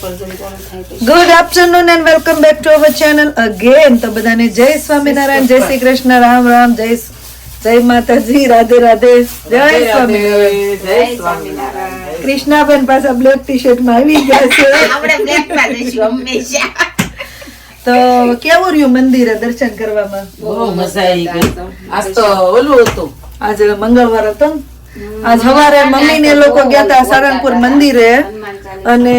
Good afternoon and welcome back to our channel again તો બધાને જય સ્વામિનારાયણ જય શ્રી કૃષ્ણ રામ રામ જય જય માતાજી રાધે રાધે જય સ્વામિનારાયણ. જય સ્વામિનારાયણ. કૃષ્ણાબેન પાછા બ્લેક ટી શર્ટમાં આવી ગયા છે. આપણે બ્લેકમાં જઈશું હંમેશા. તો કેવું રહ્યું મંદિરે દર્શન કરવામાં? બહુ મજા આવી ગઈ. આજ તો ઓલું હતું. આજે મંગળવાર હતો ને? આજ સવારે મમ્મી ને લોકો ગયા હતા સારંગપુર મંદિરે અને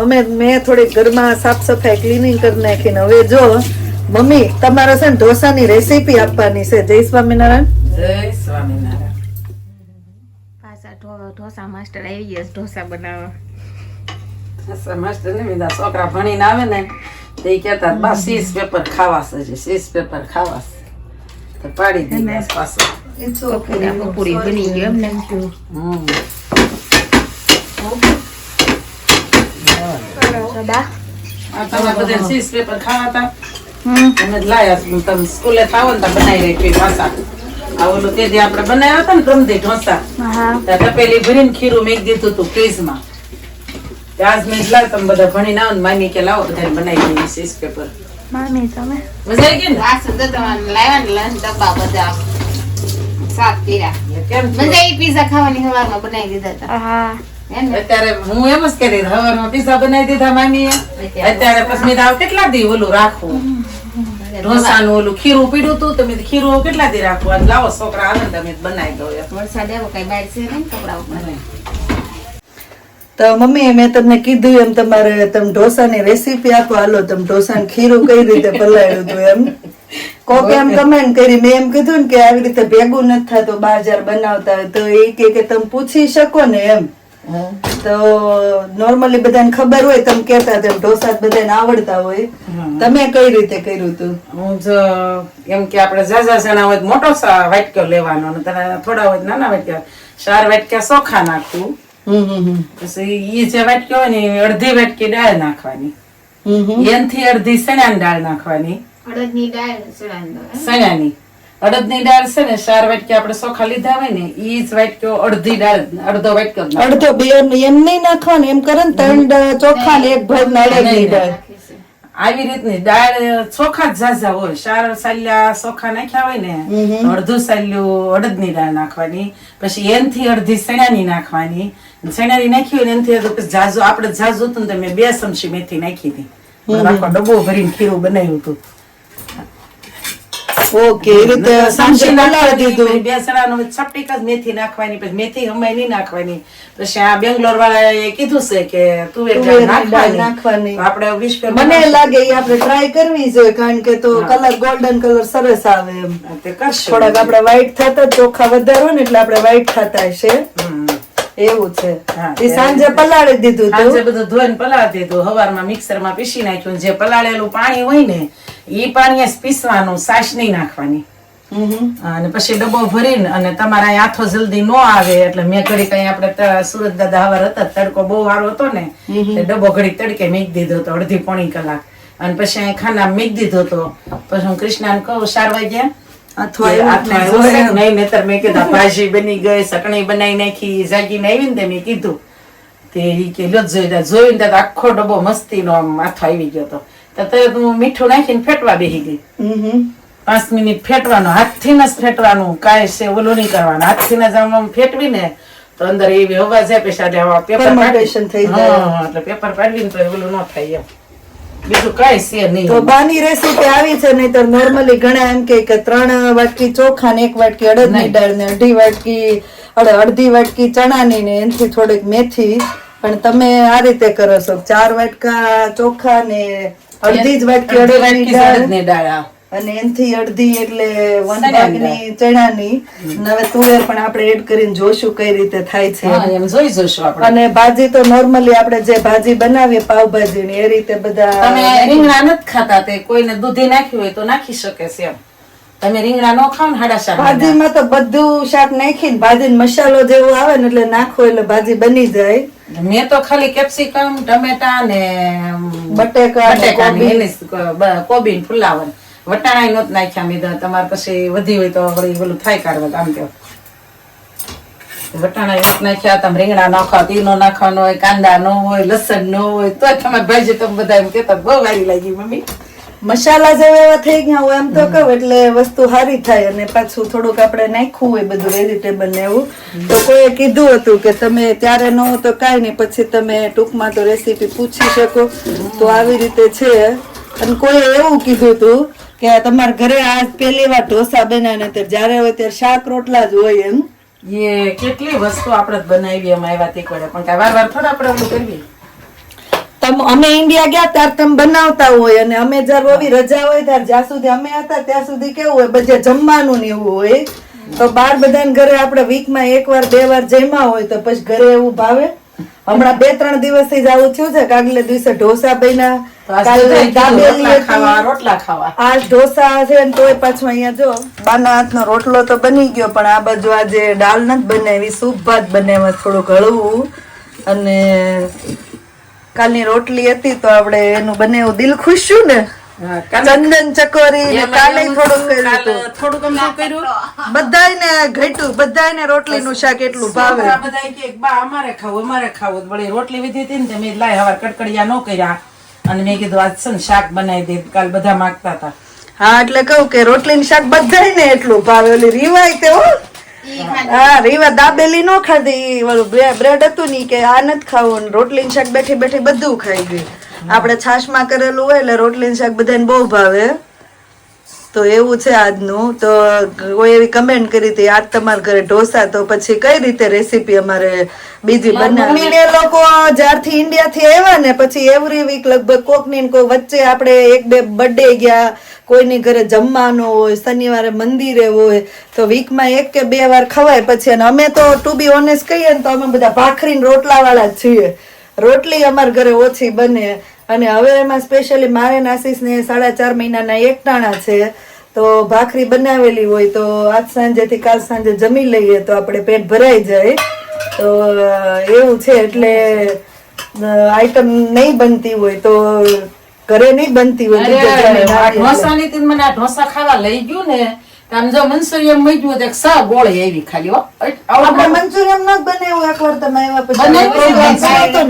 અમે મેં થોડી ઘરમાં સાફ સફાઈ ક્લીનિંગ કરી નાખીને હવે જો મમ્મી તમારે છે ને ઢોસાની રેસીપી આપવાની છે. જય સ્વામિનારાયણ. જય સ્વામિનારાયણ. પાછા ઢોસા માસ્ટર આવી ગયા ઢોસા બનાવવા. માસ્ટર ને બધા છોકરા ભણીને આવે ને તે કેતા કહેતા બા સીસ પેપર ખાવાશે છે સીસ પેપર ખાવાશે. તો પાડી દીધા પાછો. પકોડા પકોડી બની ગયો જ લાયા છો. મામી કે લાવો બધા બનાવી દઈએ પેપર મામી તમે? મજા આવી ગઈ ને? લાવ્યા ને લંચ ડબ્બા બધા. સાત કર્યા કેમ? મજા આવી પીઝા ખાવાની સવારમાં બનાવી દીધા હતા. હે ને? અત્યારે હું એમ જ કરી હવારમાં પીઝા બનાવી દીધા મામીએ. અત્યારે પછી મેં કેટલા દી ઓલું રાખવું? ઢોસાનું ઓલું ખીરું પીડ્યું તું તમે ખીરું કેટલા દી રાખવું? લાવો છોકરા આવે ને તમે બનાવી દો. વરસાદ આવ્યો કઈ બહાર છે નહીં કપડા ઉપર. તો મમ્મી મેં તમને કીધું એમ તમારે તમે ઢોસાની રેસીપી આપો હાલો તમે ઢોસાનું ખીરું કઈ રીતે પલાળ્યું હતું એમ. કોક એમ કમેન્ટ કરી મેં એમ કીધું ને કે આવી રીતે ભેગું નથી થતું બાર બનાવતા હોય તો એ કે કે તમે પૂછી શકો ને એમ. તો નોર્મલી બધાને ખબર હોય તમે કહેતા તેમ ઢોસા બધાને આવડતા હોય. તમે કઈ રીતે કર્યું હતું હું જો એમ કે આપણે ઝાઝા જણા હોય મોટો વાટક્યો લેવાનો અને થોડા હોય નાના વાટક્યા ચાર વાટક્યા સોખા હમ. પછી ઈ જે વાટકી હોય ને અડધી વાટકી દાળ નાખવાની. એનથી અડધી સણાની દાળ નાખવાની. અડદની દાળ સણાની અડદની દાળ છે ને ચાર વાટકી આપણે ચોખા લીધા હોય ને એ જ વાટક્યો અડધી દાળ અડધો વાટક્યો અડધો બે એમ નહીં નાખવાનું એમ કરે ને ત્રણ ચોખા ને એક ભર નાળિયેરની દાળ. આવી રીતની. દાળ ચોખા જ ઝાઝા હોય. સાર સાલ્યા ચોખા નાખ્યા હોય ને અડધું સાલ્યું અડદની દાળ નાખવાની. પછી એનથી અડધી સણાની નાખવાની. સણાની નાખી હોય ને એનથી અડધું પછી ઝાઝું. આપણે ઝાઝું હતું ને મેં બે ચમચી મેથી નાખી હતી. આખો ડબ્બો ભરીને ખીરું બનાવ્યું હતું. ઓકે એ રીતે સાંજે પલાળી દીધું. બે સણાનું છપટીક જ મેથી નાખવાની પછી મેથી હમાય નહીં નાખવાની. પછી આ બેંગ્લોર વાળાએ કીધું છે કે તું એટલે નાખવાની. આપણે વિશ મને લાગે એ આપણે ટ્રાય કરવી જોઈએ કારણ કે તો કલર ગોલ્ડન કલર સરસ આવે એમ. તે કરશું. થોડાક આપણે વ્હાઈટ થતા ચોખા વધારે ને એટલે આપણે વ્હાઈટ થતા હશે. હમ. એવું છે. એ સાંજે પલાળી દીધું સાંજે બધું ધોઈને પલાળી દીધું. હવારમાં મિક્સરમાં પીસી નાખ્યું. જે પલાળેલું પાણી હોય ને એ પાણી પીસવાનું સાસ નહીં નાખવાની. અને પછી ડબ્બો ભરીને અને તમારા આથો જલ્દી નો આવે. એટલે મેં ઘડી કઈ આપણે સુરત દાદા હવાર હતા તડકો બહુ સારો હતો ને ડબ્બો ઘડી તડકે મેક દીધો હતો અડધી પોણી કલાક. અને પછી અહીં ખાના મેક દીધો હતો. પછી હું કૃષ્ણાને કહું સારવા વાગ્યા બની ગઈ સકણી બનાવી નાખી જાગીને આવી ને મેં કીધું. તે કે જોઈ. જોઈને આખો ડબ્બો મસ્તીનો આમ માથો આવી ગયો હતો તો તરત હું મીઠું નાખીને ફેટવા બેસી ગઈ. પાંચ મિનિટ ફેટવાનું હાથથી જ ફેટવાનું કાંઈ છે ઓલું નહીં કરવાનું. હાથથી જ આમ આમ ફેટવીને તો અંદર એવી એટલે આવા પેપર થઈ એટલે પેપર પાડવીને તો ઓલું ન થાય એમ. બીજું કાંઈ છે નહીં તો બાની રેસીપી આવી છે નહીતર નોર્મલી ઘણા એમ કે કે ત્રણ વાટકી ચોખા ને એક વાટકી અડદની. દાળ ને અઢી વાટકી અડ- અડધી વાટકી ચણાની ને એનાથી થોડીક મેથી પણ તમે આ રીતે કરો છો ચાર વાટકા ચોખા ને અડધી જ વાટકી અડધી વાટકી દાળ. અને એનથી અડધી એટલે વન ભાગની ચણાની. હવે તુવેર પણ આપણે એડ કરીને જોશું કઈ રીતે થાય છે. જોઈ જોશું આપણે. અને ભાજી તો નોર્મલી આપણે જે ભાજી બનાવીએ પાવભાજી ની એ રીતે બધા તમે રીંગણા નથી ખાતા તે કોઈને દૂધી નાખ્યું હોય તો નાખી શકે છે એમ. તમે રીંગણા નો ખાવ ને હાડા શાક ભાજીમાં તો બધું શાક નાખીને ભાજી મસાલો જેવો આવે ને એટલે નાખો એટલે ભાજી બની જાય. મેં તો ખાલી કેપ્સિકમ ટમેટા ને બટેકા કોબી. કોબી ફુલાવર વટાણા નહોત નાખ્યા મેં તમારે પછી વધી હોય તો વળી ઓલું થાય કાઢવા આમ કહો વટાણા એક નાખ્યા તમે રીંગણા નાખો તીનો નાખવાનો હોય કાંદા ન હોય લસણ ન હોય તો તમારે ભાજી તમે બધા એમ કહેતા બહુ વારી લાગી મમ્મી. મસાલા જેવા એવા થઈ ગયા હોય એમ તો કહું એટલે વસ્તુ સારી થાય અને પાછું થોડુંક આપણે નાખ્યું હોય બધું વેજીટેબલ ને એવું. તો કોઈએ કીધું હતું કે તમે ત્યારે ન હો તો કાંઈ નહીં પછી તમે ટૂંકમાં તો રેસીપી પૂછી શકો. તો આવી રીતે છે. અને કોઈએ એવું કીધું હતું કે આ તમારા ઘરે આજ પહેલી વાર ઢોસા બન્યા ને ત્યારે જ્યારે હોય ત્યારે શાક રોટલા જ હોય એમ. એ કેટલી વસ્તુ આપણે બનાવી એમ આવ્યા તે પડે પણ વાર વાર થોડા આપણે ઓલું કરવી તમ અમે ઇન્ડિયા ગયા ત્યારે તમે બનાવતા હોય અને અમે જયારે ઓવી રજા હોય ત્યારે જ્યાં સુધી અમે હતા ત્યાં સુધી કેવું હોય બધે જમવાનું ને એવું હોય. તો બાર બધાને ઘરે આપણે વીકમાં એક વાર બે વાર જમ્યા હોય તો પછી ઘરે એવું ભાવે? હમણાં બે ત્રણ દિવસથી આવું થયું છે. કાગલે દિવસે ઢોસા બન્યા. કાલે દાબેલી ખાવા રોટલા ખાવા. આ ઢોસા છે ને તોય પાછું અહીંયા જો બાના હાથનો રોટલો તો બની ગયો પણ આ બાજુ આજે દાળ નથી બનાવી સૂપ ભાત બનાવ્યા થોડુંક હળવું. અને કાલની રોટલી હતી તો આપણે એનું બને દિલ ખુશ છું ને. ચંદન ચકોરી ને કાલે થોડુંક કર્યું હતું. થોડુંક અમને કર્યું? બધાયને ઘટ્યું બધાયને રોટલીનું શાક એટલું ભાવે. બધાય કે બા અમારે ખાવું અમારે ખાવું. વળી રોટલી વિધી હતી ને તે મેં લાય હવાર કડકડિયા ન કર્યા. અને મેં કીધું આજ છે ને શાક બનાવી દે. કાલ બધા માંગતા હતા. હા એટલે કહું કે રોટલી નું શાક બધાયને એટલું ભાવે. ઓલી રીવાય તે હો. હા રીવા દાબેલી નો ખાધી. ઓલું બ્રે- બ્રેડ હતું ની કે આ નથી ખાવું. ને રોટલી શાક બેઠી બેઠી બધું ખાઈ ગઈ આપણે છાશમાં કરેલું હોય એટલે રોટલી શાક બધાને બહુ ભાવે. તો એવું છે આજનું. તો કોઈ એવી કમેન્ટ કરી હતી આજ તમારા ઘરે ઢોસા તો પછી કઈ રીતે રેસીપી અમારે બીજી બનાવી? એ લોકો જ્યારથી ઇન્ડિયાથી આવ્યા ને પછી એવરી વીક લગભગ કોક ને કોઈ વચ્ચે આપણે એક બે બર્થડે ગયા. કોઈની ઘરે જમવાનું હોય શનિવારે મંદિરે હોય તો વીકમાં એક કે બે વાર ખવાય પછી. અને અમે તો ટુ બી ઓનેસ્ટ કહીએ ને તો અમે બધા ભાખરી ને રોટલા વાળા જ છીએ. રોટલી અમારા ઘરે ઓછી બને. અને હવે એમાં સ્પેશિયલી મારે નાસીસને સાડા ચાર મહિનાના એકટાણા છે તો ભાખરી બનાવેલી હોય તો આજ સાંજેથી કાલ સાંજે જમી લઈએ તો આપણે પેટ ભરાઈ જાય. તો એવું છે એટલે આઈટમ નહીં બનતી હોય તો ઘરે નહીં બનતી હોય ઢોસા ખાવા લઈ ગયું ને તો આમ જો મંચુરિયન મૂક્યું તો સ ગોળી આવી ખાલી હો. આપણે મંચુરિયમ ન બનાવ્યું એકવાર તમે આવ્યા પછી. હતો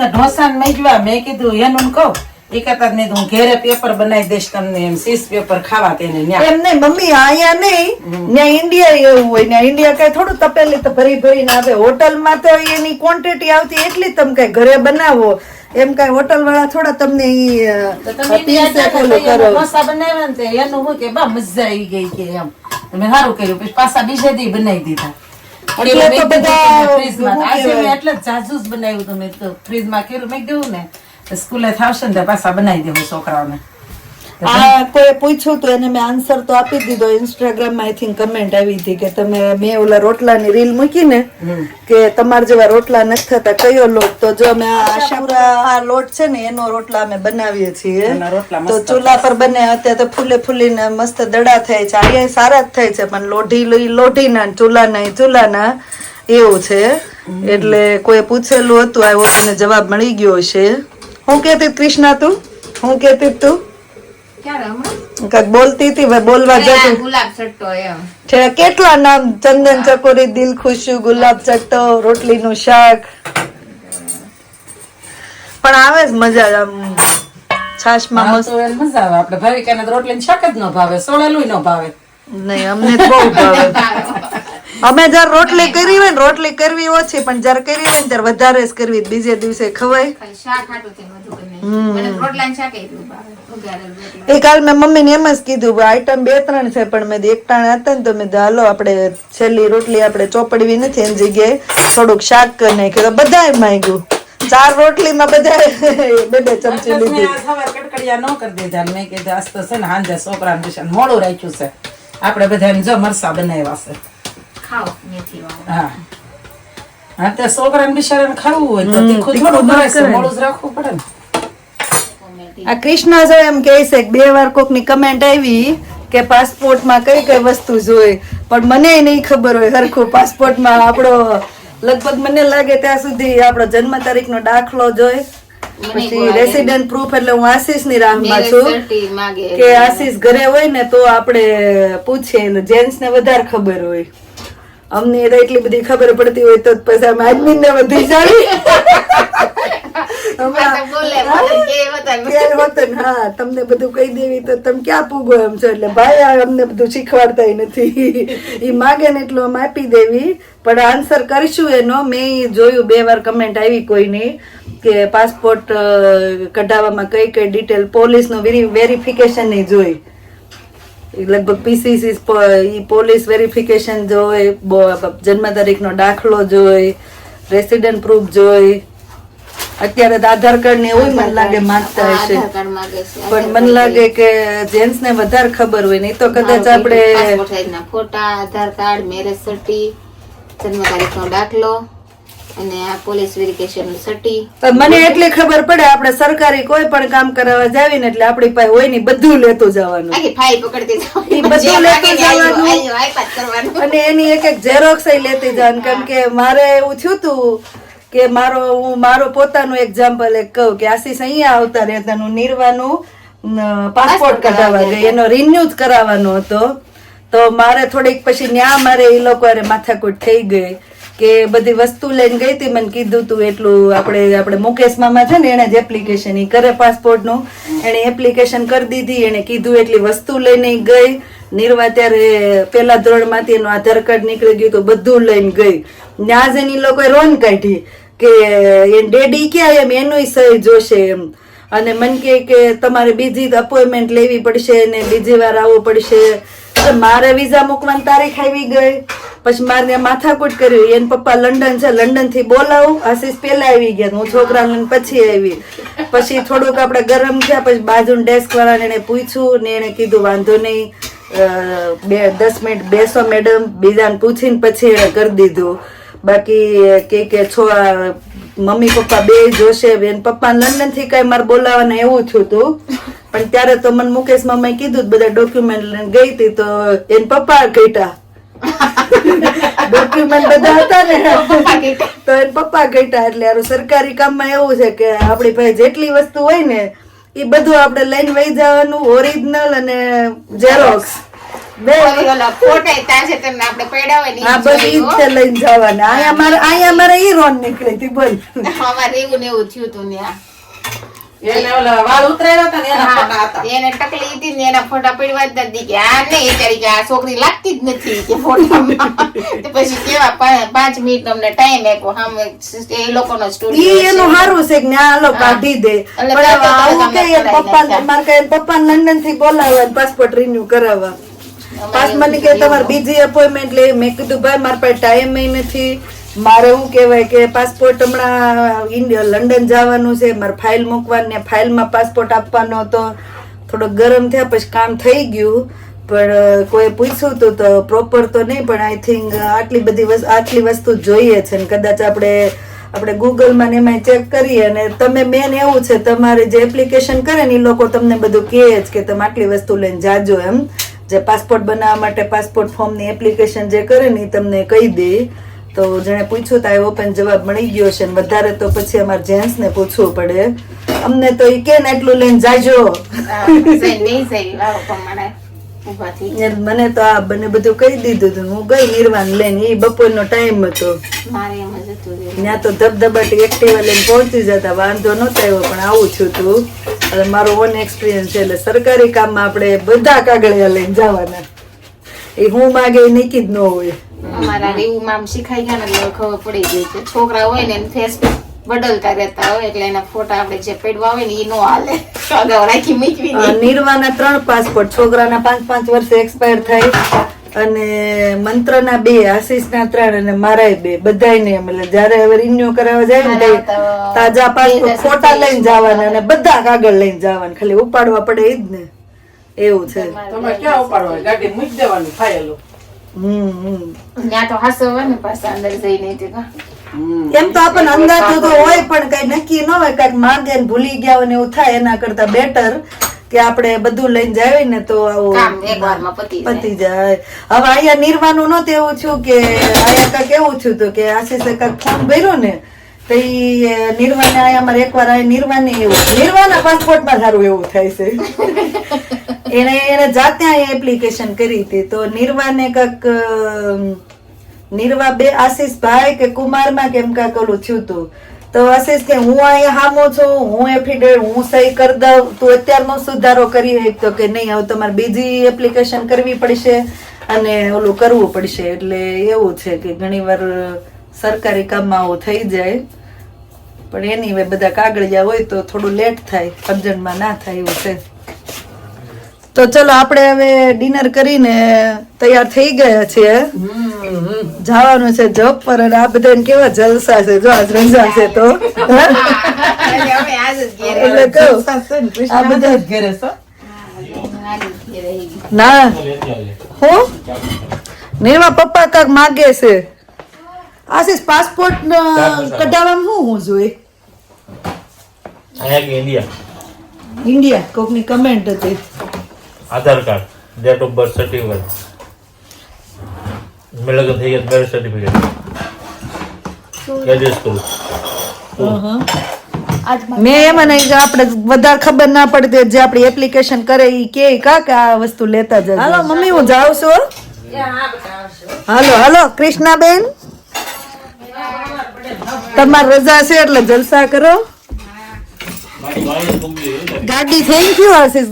ને, ઢોસા મૂક્યા મેં કીધું એનું કહું. એ નહીં હું ઘેરે પેપર બનાવી દઈશ તમને એમ સીસ પેપર ખાવા તેને એમ નહીં મમ્મી અહીંયા નહીં. ત્યાં ઇન્ડિયા એવું હોય ને ઇન્ડિયા કઈ થોડું તપેલી તો ભરી ભરીને આવે. હોટલમાં તો એની ક્વોન્ટિટી આવતી એટલી તમે કઈ ઘરે બનાવો. એમ કઈ હોટલ વાળા થોડા તમને ઢોસા બનાવ્યા ને એનું હું કે બા મજા આવી ગઈ કે એમ. તમે સારું કર્યું પછી પાછા બીજે દી બનાવી દીધા. એટલે જ જાજુ જ બનાવ્યું તમે ફ્રીજમાં કર્યું. મેં કીધું ને સ્કૂલે થશે ને પાછા બનાવી દેવું છોકરાઓને. આ કોઈ પૂછ્યું તો એને મેં આન્સર તો આપી દીધો ઇન્સ્ટાગ્રામમાં આઈ થિંક કમેન્ટ આવી હતી કે તમે મેં ઓલા રોટલાની રીલ મૂકીને કે તમારા જેવા રોટલા નથી થતા કયો લોટ? તો જો અમે આશાપુરા આ લોટ છે ને એનો રોટલા અમે બનાવીએ છીએ. તો ચૂલા પર બને અત્યારે તો ફૂલે ફૂલીને મસ્ત દડા થાય છે. અહીંયા સારા જ થાય છે પણ લોઢી લોઢી લોઢીના ચૂલાના ચૂલાના એવું છે. એટલે કોઈ પૂછેલું હતું આ ઓલીને જવાબ મળી ગયો છે હું કેતી કૃષ્ણા તું? હું કેતી તું? કાંઈક બોલતી હતી બોલવા જતું. ગુલાબ ચટ્ટો એમ. કેટલા નામ? ચંદન ચકોરી દિલ ખુશ્યુ ગુલાબ ચટ્ટો રોટલીનું શાક. પણ આવે જ મજા આમ છાશમાં મસ્ત. મજા આવે. આપણે ભાવિકાને તો રોટલીનું શાક જ ન ભાવે સોળેલું ન ભાવે. નહીં અમને બહુ ભાવે. અમે જયારે રોટલી કરી હોય ને રોટલી કરવી ઓછી પણ જયારે કરી હોય ને ત્યારે વધારે જ કરવી. બીજે દિવસે ખવાય. બધું એ કાલ મેં મમ્મીને એમ જ કીધું આઈટમ બે ત્રણ છે પણ મેં એક ટાણા હતા ને તો મેં હાલો આપણે છેલ્લી રોટલી આપણે ચોપડવી નથી એની જગ્યાએ. થોડુંક શાક કરી નાખ્યું. તો બધાએ માંગ્યું. ચાર રોટલીમાં બધા બે બે ચમચી લીધી. કડકડિયા ન કરી દીધા મેં કીધું આજ તો છે ને હાંજે છોકરાને ટ્યુશન મોડું રાખ્યું છે. આપણે બધાને જો મરસા બનાવ્યા છે. ખાઓ મેથી હા. હા તે છોકરાને બિચારાને ખાવું હોય તો તીખું થોડું ભરાય છે મોડું જ રાખવું પડે ને. આ કૃષ્ણ જો એમ કહે છે કે બે વાર કોકની કમેન્ટ આવી કે પાસપોર્ટમાં કઈ કઈ વસ્તુ જોઈ. પણ મને નહીં ખબર હોય હરખું પાસપોર્ટમાં આપણો લગભગ મને લાગે ત્યાં સુધી આપણો જન્મ તારીખનો દાખલો જોઈ. પછી રેસિડેન્ટ પ્રૂફ એટલે હું આશીષની રાહમાં છું કે આશીષ ઘરે હોય ને તો આપણે પૂછીએ જેન્ટ્સ ને વધારે ખબર હોય. અમને એટલી બધી ખબર પડતી હોય તો પછી અમે admin ને વધી તમને બધું કહી દેવી તો તમે ક્યાં પૂગો એમ છો? એટલે ભાઈ આ અમને બધું શીખવાડતા નથી. એ માગે ને એટલું આમ આપી દેવી. પણ આન્સર કરીશું એનો. મેં જોયું બે વાર કમેન્ટ આવી કોઈની કે પાસપોર્ટ કઢાવવામાં કઈ કઈ ડિટેલ પોલીસનું વેરિફિકેશન નહીં જોઈ. લગભગ પીસીસી ઈ પોલીસ વેરિફિકેશન જોઈ જન્મ તારીખનો દાખલો જોઈ રેસિડન્ટ પ્રૂફ જોઈ. અત્યારે તો આધાર કાર્ડ ને એવું મને લાગે માંગતા હશે. પણ મને લાગે કે જેન્ટ્સ ને વધારે ખબર હોય નહીં તો કદાચ આપણે ફોટા આધાર કાર્ડ મેરેજ સર્ટી જન્મ તારીખનો દાખલો અને આ પોલીસ વેરિફિકેશન સર્ટી મને એટલી ખબર પડે આપણે સરકારી કોઈ પણ કામ કરાવવા જાવીને એટલે આપણી પાસે હોય ને બધું લેતું જવાનું ફાઈલ પકડતી જવાની. બધું લેતું ને જવાનું. અને એની એક એક ઝેરોક્સ લેતી જવાનું કેમ કે મારે એવું થયું તું કે મારો હું મારો પોતાનું એક્ઝામ્પલ એક કહું કે આશીષ અહીંયા આવતા રહેતાનું નિર્વાનું પાસપોર્ટ કઢાવવા ગઈ એનો રિન્યુ જ કરાવવાનો હતો. તો મારે થોડીક પછી ન્યા મારે એ લોકો માથાકૂટ થઈ ગઈ. કે બધી વસ્તુ લઈને ગઈ હતી, મને કીધું તું એટલું આપણે આપણે મુકેશ મામા છે ને એને જ એપ્લિકેશન એ કરે પાસપોર્ટનું એણે એપ્લિકેશન કરી દીધી, એણે કીધું એટલી વસ્તુ લઈને ગઈ. નિર્વા ત્યારે પેલા ધોરણમાંથી એનું આધાર કાર્ડ નીકળી ગયું તો બધું લઈને ગઈ. ત્યાં જ એની લોકોએ રોન કાઢી કે એ ડેડી ક્યાં એમ એનું સહી જોશે એમ. અને મન કે તમારે બીજી અપોઇન્ટમેન્ટ લેવી પડશે ને બીજી વાર આવવું પડશે. તો મારે વિઝા મૂકવાની તારીખ આવી ગઈ. પછી મારે માથાકૂટ કર્યું એને પપ્પા લંડન છે. લંડનથી બોલાવું. આશીષ પેલા આવી ગયા. હું છોકરા લઈને પછી આવી. પછી થોડુંક આપણે ગરમ થયા. પછી બાજુ ડેસ્ક વાળાને એને પૂછ્યું ને એને કીધું, વાંધો નહીં. બે, દસ મિનિટ બેસો મેડમ બીજાને પૂછીને પછી એને કરી દીધું. બાકી કે કે છો મમ્મી પપ્પા બે જોશે. એન પપ્પા લંડનથી કઈ મારે બોલાવવાના એવું થયું હતું પણ ત્યારે તો મને મુકેશ મામાએ કીધું બધા ડોક્યુમેન્ટ લઈને ગઈ હતી તો એન પપ્પા કઈટા ડોક્યુમેન્ટ બધા હતા ને. તો એન પપ્પા કઈટા એટલે હારું સરકારી કામમાં એવું છે કે આપણી પાસે જેટલી વસ્તુ હોય ને એ બધું આપણે લઈને વહી જવાનું ઓરિજિનલ અને ઝેરોક્સ લઈને જવાના. અહીંયા મારે અહીંયા મારે ઈ રોન નીકળી હતી બોલ. અમારે એવું ને એવું થયું હતું ત્યાં. એટલે ઓલા વાળ ઉતરાયા હતા ને એના ફોટા હતા. એને ટકલી હતી ને એના ફોટા પડવા જ નથી કે આ નહીં વિચારી કે આ છોકરી લાગતી જ નથી કે ફોટામાં. તો પછી કેવા પાંચ મિનિટ અમને ટાઈમ આપ્યો. સામે એ લોકોનો ઈ એનું સારું છે કે ના હાલો કાઢી દે. પણ આવું કે એન પપ્પા મારે કઈ પપ્પા લંડનથી બોલાવવા પાસપોર્ટ રિન્યુ કરાવવા. પાસ મને કે તમારે બીજી અપોઇન્ટમેન્ટ લે. મેં કીધું ભાઈ મારા પાસે ટાઈમ નથી. મારે શું કહેવાય કે પાસપોર્ટ હમણાં ઇન્ડિયા લંડન જવાનું છે, મારે ફાઇલ મૂકવાની ફાઇલમાં પાસપોર્ટ આપવાનો હતો. થોડો ગરમ થયા પછી કામ થઈ ગયું, પણ કોઈ પૂછ્યું હતું તો પ્રોપર તો નહીં, પણ આઈ થિંક આટલી બધી વસ્તુ આટલી વસ્તુ જોઈએ છે ને. કદાચ આપણે આપણે ગૂગલમાં ને એમાં ચેક કરીએ અને તમે મેન એવું છે, તમારે જે એપ્લિકેશન કરે ને એ લોકો તમને બધું કહે જ કે તમે આટલી વસ્તુ લઈને જાજો એમ. જે પાસપોર્ટ બનાવવા માટે પાસપોર્ટ ફોર્મની એપ્લિકેશન જે કરે ને એ તમને કહી દે. તો જેણે પૂછ્યું તો એ ઓપન જવાબ મળી ગયો છે વધારે તો પછી અમારે જેન્ટ્સને પૂછવું પડે. અમને તો એ કે એટલું લઈને જાજો. ને મને તો આ બને બધું કહી દીધું હતું હું ગઈ નિર્વાણ લઈને એ બપોરનો ટાઈમ હતો. ત્યાં તો ધબધબાટી એક્ટિવા લઈને પહોંચી જતા વાંધો નહોતો આવ્યો પણ આવું છું તું મારો ઓન એક્સપિરિયન્સ છે એટલે સરકારી કામમાં આપણે બધા કાગળિયા લઈને જવાના. એ હું માગે નીકી જ ન હોય. અમારા એવું મામ શીખાઈ ગયા ને ખબર પડી ગઈ કે છોકરા હોય ને ફેસ બદલતા રહેતા હોય એટલે એના ફોટા આપણે જે પડવા હોય ને એ નો હાલે. અગાઉ રાખી મૂકવી નિર્વાના ત્રણ પાસપોર્ટ છોકરાના પાંચ પાંચ વર્ષે એક્સપાયર થાય અને મંત્રના બે આશીષના ત્રણ અને મારાય બે. બધાયને એમ એટલે જયારે હવે રિન્યુ કરાવવા જાય ને તાજા પાસપોર્ટ ફોટા લઈને જવાના અને બધા કાગળ લઈને જવાના. ખાલી ઉપાડવા પડે એ જ ને. એવું છે. તમે ક્યાં ઉપાડવા ગાડી મૂકી દેવાની ફાઇલો હમ હમ. ત્યાં તો હાસવા ને પાછા અંદર જઈને એમ તો આપણને અંદાજો તો હોય પણ કઈ નક્કી ન હોય કંઈક માંગે ને ભૂલી ગયા હોય ને એવું થાય એના કરતા બેટર કે આપણે બધું લઈને જાય ને તો આવું પતી જાય. હવે અહીંયા નિર્વાનું નતું એવું થયું કે અહીંયા કાંઈક એવું થયું તો કે આશીષે કંઈક ફોન ભર્યો ને તો એ નિર્વાને આયા અમારે એકવાર અહીંયા નિર્વાને એવું. નિર્વાના પાસપોર્ટમાં સારું એવું થાય છે. એને એને જાતે અહીંયા એપ્લિકેશન કરી હતી. તો નિર્વાને કંઈક નિર્વા બે આશીષભાઈ કે કુમારમાં કેમ કાંક ઓલું થયું તું તો આશીષ કે હું અહીંયા હામો છું હું એફિડેવિટ હું સહી કરી દઉં. તું અત્યારનો સુધારો કરી તો કે નહીં હવે તમારે બીજી એપ્લિકેશન કરવી પડશે અને ઓલું કરવું પડશે. એટલે એવું છે કે ઘણીવાર સરકારી કામમાં આવું થઈ જાય. પણ એની હવે બધા કાગળિયા હોય તો થોડું લેટ થાય અર્જન્ટમાં ના થાય એવું છે. તો ચલો આપણે હવે ડિનર કરીને તૈયાર થઈ ગયા છીએ. જવાનું છે જોબ પર અને આ બધા કેવા જલસા છે જો આજ રંજા છે તો. એટલે કહું આ બધા ઘેરે. ના. હું? નિર્મા પપ્પા કાક માગે છે. આશીષ પાસપોર્ટ કઢાવવામાં શું હું જોઈએ? અહીંયા કે ઇન્ડિયા ઇન્ડિયા કોકની કમેન્ટ હતી. Aadhaar card date of birth certificate મેં લગ્ન થઈ ગયા મેરેજ સર્ટિફિકેટ એડ્રેસ સ્કૂલ મેં એમાં નહીં કે આપણે વધારે ખબર ના પડતી જે આપણી એપ્લિકેશન કરે એ કે કા કે આ વસ્તુ લેતા જજો. હાલો મમ્મી હું જાઉં છું હાલો હાલો કૃષ્ણાબેન. તમારી રજા છે એટલે જલસા કરો. ગાડી થેન્ક યુ આશીષ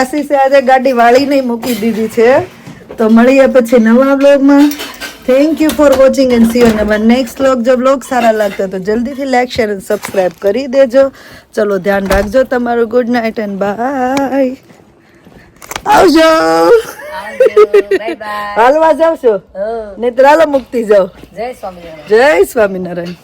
આશીષે આજે ગાડી વાળી નહીં મૂકી દીધી છે. તો મળીએ પછી નવા બ્લોગમાં thank you for watching and see you in next blog જો બ્લોગ સારા લાગતા તો જલ્દીથી લાઈક શેર અને સબસ્ક્રાઈબ કરી દેજો. ચલો ધ્યાન રાખજો તમારું. ગુડ નાઇટ એન્ડ બાય આવજો. હાલવા જાવ છો નહીં હાલો મુક્તિ જાઓ. જય સ્વામિનારાયણ. જય સ્વામિનારાયણ.